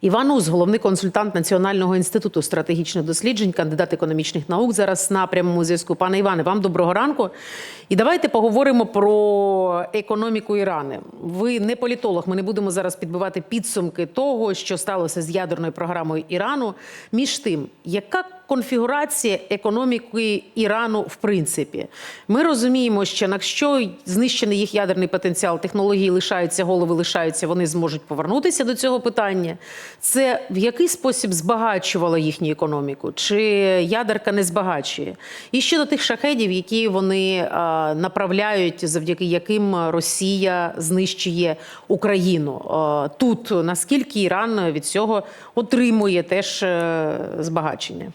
Іван Уз, головний консультант Національного інституту стратегічних досліджень, кандидат економічних наук. Зараз на прямому зв'язку. Пане Іване, вам доброго ранку. І давайте поговоримо про економіку Ірани. Ви не політолог. Ми не будемо зараз підбивати підсумки того, що сталося з ядерною програмою Ірану. Між тим, яка конфігурація економіки Ірану в принципі? Ми розуміємо, що якщо знищений їх ядерний потенціал, технології лишаються, голови лишаються, вони зможуть повернутися до цього питання. Це в який спосіб збагачувало їхню економіку? Чи ядерка не збагачує? І щодо тих шахедів, які вони а, направляють, завдяки яким Росія знищує Україну. А, тут наскільки Іран від цього отримує теж е, збагачення?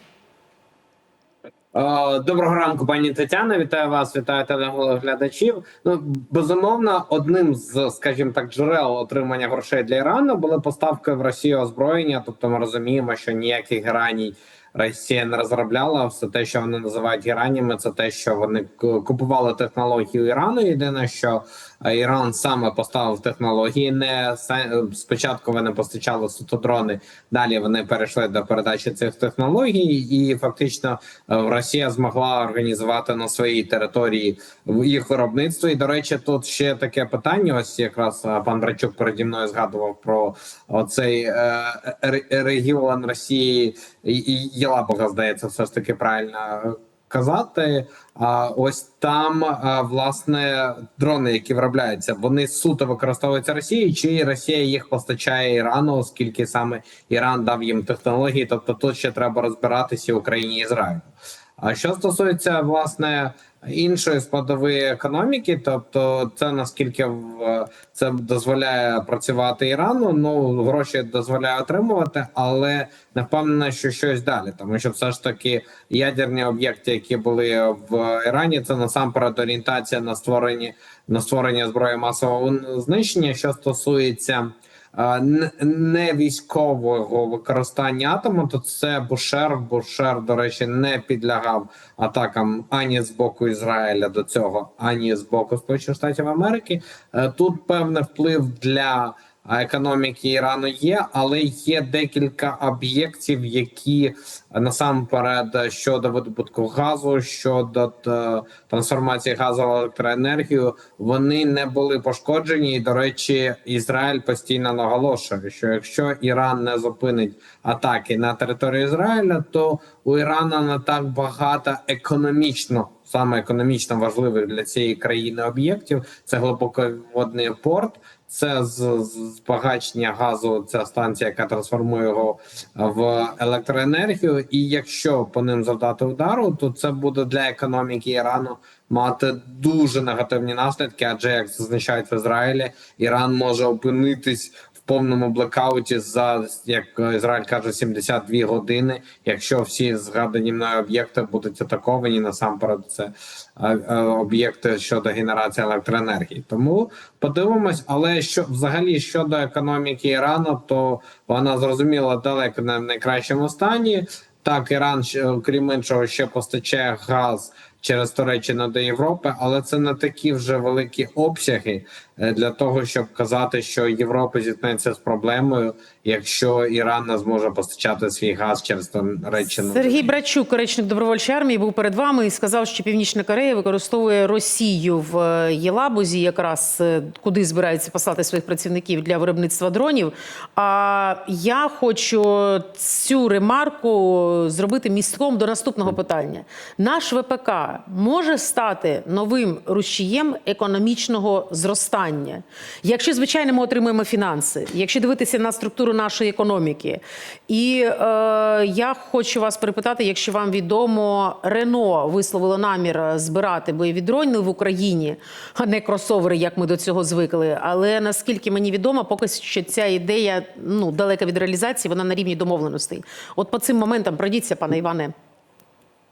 Е, Доброго ранку, пані Тетяна. Вітаю вас, вітаю телеглядачів. Ну безумовно, одним з, скажімо так, джерел отримання грошей для Ірану були поставки в Росію озброєння. Тобто, ми розуміємо, що ніяких гераній Росія не розробляла. Все те, що вони називають гераніями, це те, що вони купували технологію Ірану. Єдине, що е, Іран саме поставив технології. Не спочатку вони постачали суто дрони, далі вони перейшли до передачі цих технологій, і фактично е, Росія змогла організувати на своїй території їх виробництво. І до речі, тут ще таке питання. Ось якраз е, пан Брачук переді мною згадував про оцей е, регіон Росії і і Єлабуга, здається, все ж таки правильно казати. А ось там а, власне дрони, які виробляються, вони суто використовуються Росією, чи Росія їх постачає Ірану, оскільки саме Іран дав їм технології. Тобто тут ще треба розбиратися Україні і Ізраїлю. А що стосується власне іншої складової економіки, тобто це наскільки це дозволяє працювати Ірану, ну гроші дозволяє отримувати, але не впевнена, що щось далі, тому що все ж таки ядерні об'єкти, які були в Ірані, це насамперед орієнтація на створення на створення зброї масового знищення, що стосується. Не- військового використання атому, то це Бушер. Бушер, до речі, не підлягав атакам ані з боку Ізраїля до цього, ані з боку Сполучених Штатів Америки. Е, Тут певний вплив для економіки Ірану є, але є декілька об'єктів, які насамперед щодо видобутку газу, щодо е, трансформації газу в електроенергію, вони не були пошкоджені. І, до речі, Ізраїль постійно наголошує, що якщо Іран не зупинить атаки на територію Ізраїля, то у Ірана не так багато економічно. Саме економічно важливих для цієї країни об'єктів це глибоководний порт, це з, збагачення газу. Ця станція, яка трансформує його в електроенергію. І якщо по ним завдати удару, то це буде для економіки Ірану мати дуже негативні наслідки. Адже як зазначають в Ізраїлі, Іран може опинитись повному блекауті за як Ізраїль каже 72 години, якщо всі згадані мною об'єкти будуть атаковані насамперед, це е, е, об'єкти щодо генерації електроенергії. Тому подивимось, але що взагалі щодо економіки Ірану, то вона зрозуміло далеко не в найкращому стані. Так, Іран крім іншого, ще постачає газ через Туреччину до Європи, але це не такі вже великі обсяги для того, щоб казати, що Європа зіткнеться з проблемою, якщо Іран не зможе постачати свій газ через Туреччину. Сергій Брачук, речник добровольчої армії, був перед вами і сказав, що Північна Корея використовує Росію в е, Єлабузі, якраз е, куди збирається послати своїх працівників для виробництва дронів. А я хочу цю ремарку зробити містком до наступного питання. Наш ВПК може стати новим рушієм економічного зростання, якщо звичайно ми отримуємо фінанси, якщо дивитися на структуру нашої економіки. І е, я хочу вас перепитати, якщо вам відомо, Рено висловило намір збирати бойові дрони в Україні, а не кросовери, як ми до цього звикли. Але наскільки мені відомо, поки що ця ідея ну далека від реалізації, вона на рівні домовленостей. От по цим моментам пройдіться, пане Іване,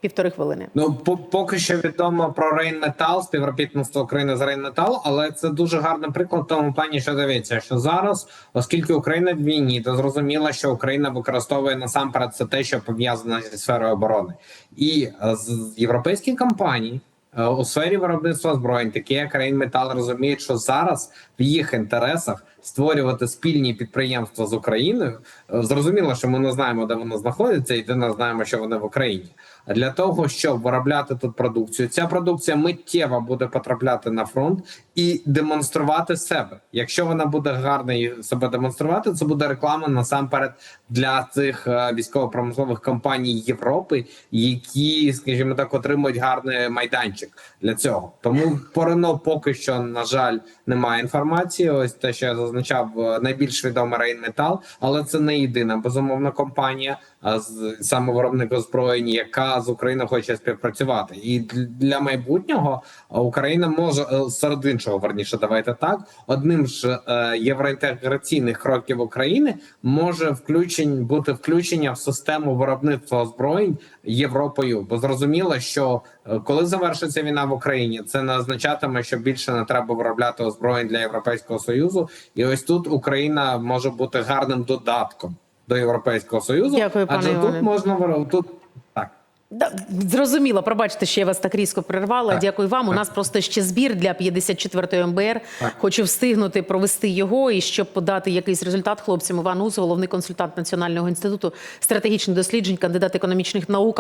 півтори хвилини. Ну по- поки що відомо про Рейнметал, співробітництво України з Рейнметал, але це дуже гарний приклад тому плані, що дивіться, що зараз, оскільки Україна в війні, то зрозуміло, що Україна використовує насамперед це те, що пов'язано зі сферою оборони, і е, з європейські компанії. е, У сфері виробництва зброї, такі як Рейнметал, розуміють, що зараз в їх інтересах створювати спільні підприємства з Україною. Е, Зрозуміло, що ми не знаємо, де воно знаходиться, і не знаємо, що вони в Україні. Для того, щоб виробляти тут продукцію, ця продукція миттєво буде потрапляти на фронт і демонструвати себе. Якщо вона буде гарно себе демонструвати, це буде реклама насамперед для цих е, військово-промислових компаній Європи, які, скажімо так, отримують гарний майданчик для цього. Тому по Рено поки що, на жаль, немає інформації. Ось те, що я зазначав, е, найбільш відома Рейнметал, але це не єдина безумовна компанія, з саме виробник озброєння, яка з Україною хоче співпрацювати. І для майбутнього Україна може е, серед іншого, верніше, давайте так. Одним ж е, євроінтеграційних кроків України може включень бути включення в систему виробництва озброєнь Європою, бо зрозуміло, що е, коли завершиться війна в Україні, це не означатиме, що більше не треба виробляти озброєнь для Європейського союзу. І ось тут Україна може бути гарним додатком до Європейського союзу. Дякую, пане адже Іване. тут можна тут так. Да, зрозуміло, пробачте, що я вас так різко прервала. Так, Дякую вам. У нас просто ще збір для 54-ї МБР. Так. Хочу встигнути провести його і щоб подати якийсь результат хлопцям. Іван Уз, головний консультант Національного інституту стратегічних досліджень, кандидат економічних наук.